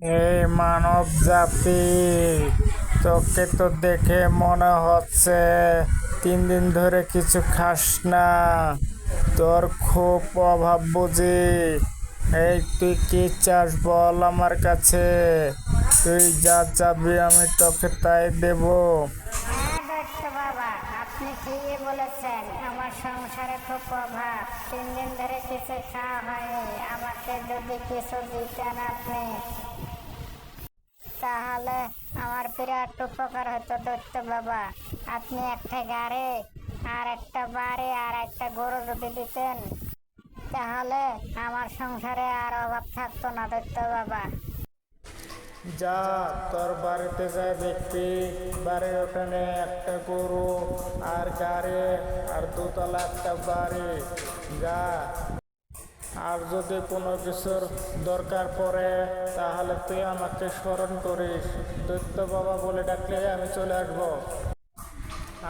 এই মানব জাতি, তোকে তো দেখে মনে হচ্ছে তিন দিন ধরে কিছু খাস না। তোর খুব অভাব বুঝি। এই তুই কি চাস বল আমার কাছে? তুই যা চাবি আমি তোকে তাই দেবো। ঠিকই বলেছেন, আমার সংসারে খুব অভাব। তিন দিন ধরে কিছু খাওয়া হয়নি। আমাকে যদি কিছু দিতেন আপনি, তাহলে আমার বিরাট উপকার হতো দৈত্য বাবা। আপনি একটা গাড়ি, আর একটা বাড়ি, আর একটা গরু যদি দিতেন, তাহলে আমার সংসারে আর অভাব থাকতো না দৈত্য বাবা। যা তোর বাড়িতে যায় ব্যক্তি, বাড়ির ওখানে একটা গরু আর গাড়ি আর দুতলা একটা বাড়ি। যা। আর যদি কোনো কিছুর দরকার পড়ে, তাহলে তুই আমাকে স্মরণ করিস। দৈত্য বাবা বলে ডাকলে আমি চলে আসব।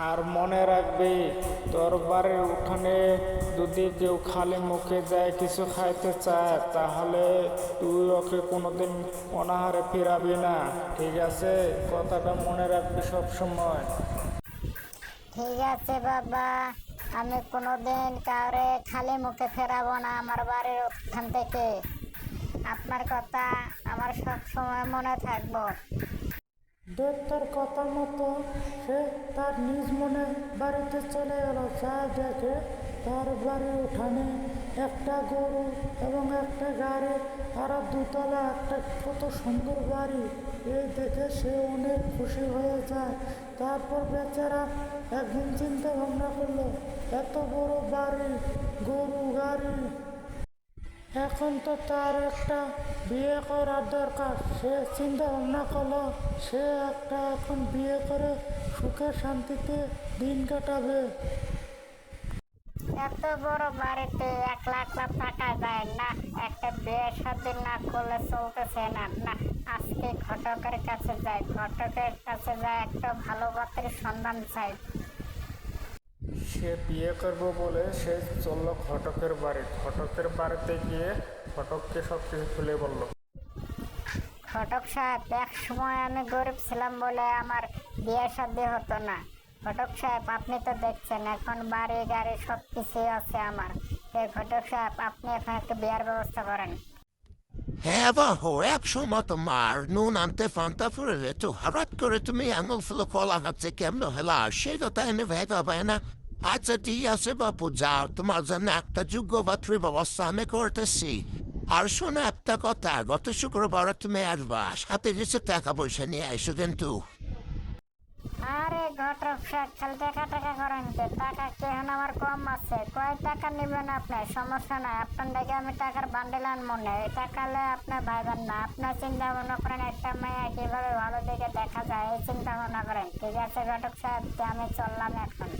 আর মনে রাখবি তোর বাড়ির উঠানে যদি কেউ খালি মুখে যায় কিছু খাইতে চায়, তাহলে তুই ওকে কোনোদিন অনাহারে ফিরাবি না। ঠিক আছে? কথাটা মনে রাখবি সব সময় ঠিক আছে বাবা, আমি কোনোদিন কাউরে খালি মুখে ফেরাবো না আমার বাড়ির ওখান থেকে। আপনার কথা আমার সব সময় মনে থাকব। দৈত্যর কথা মতো সে তার নিজ মনে বাড়িতে চলে গেল যা দেখে। তার বাড়ির উঠানে একটা গরু এবং একটা গাড়ি আর দুতলা একটা কত সুন্দর বাড়ি। এই দেখে সে অনেক খুশি হয়ে যায়। তারপর বেচারা একদিন চিন্তা ভাবনা করল, এত বড় বাড়ি, গরু, গাড়ি এখন তো তার একটা বিয়ে করার দরকার। সে চিন্তা ভাবনা করল, সে একটা এখন বিয়ে করে সুখে শান্তিতে দিন কাটাবে। এত বড় বাড়িতে এক লাখ লাখ টাকা যায়। না, একটা বিয়ে সাথে না করলে চলতেছে না। না, আজকে ঘটকের কাছে যায়। ঘটকের কাছে যায় একটা ভালো পাত্রের সন্ধান চাই। সে বিয়ে করব বলে সে চলল ঘটকের বাড়ি। ঘটকের বাড়িতে গিয়ে ঘটককে সব কিছু খুলে বলল। ঘটক সাহেব এক সময় আমি গরিব ছিলাম বলে আমার বিয়ে শাদী হতো না। ঘটক সাহেব আপনি তো দেখছেন এখন বাড়ি গাড়ি সব কিছুই আছে আমার। এই ঘটক সাহেব আপনি এখন একটা বিয়ার ব্যবস্থা করেন। ho একসময় তোমার নুন আনতে ফান্তা ফুরে তো হঠাৎ করে তুমি আঙুল ফুলো কলা হাতে কেমন হলা? সেটা তাই আমি ভেবে পাবে না। আচ্ছা ঠিক আছে বাপু যাও তোমার জন্য একটা যোগ্য বাত্রী ব্যবস্থা আমি করতেছি আর শোনো একটা কথা গত শুক্রবার তুমি আসবা সাথে কিছু টাকা পয়সা নিয়ে আইসো কিন্তু আরে ঘটক সাহেব খালি টাকা টাকা করেন যে টাকা কেহন আমার কম আছে কয় টাকা নেবেন আপনি সমস্যা নাই আপনার দেখে আমি টাকার বান্ডেল আনব না এই টাকা হলে আপনার ভাইবেন না আপনার চিন্তা ভাবনা করেন একটা মেয়ে কীভাবে ভালো দিকে দেখা যায় এই চিন্তা ভাবনা করেন ঠিক আছে ঘটক সাহেব আমি চললাম এখন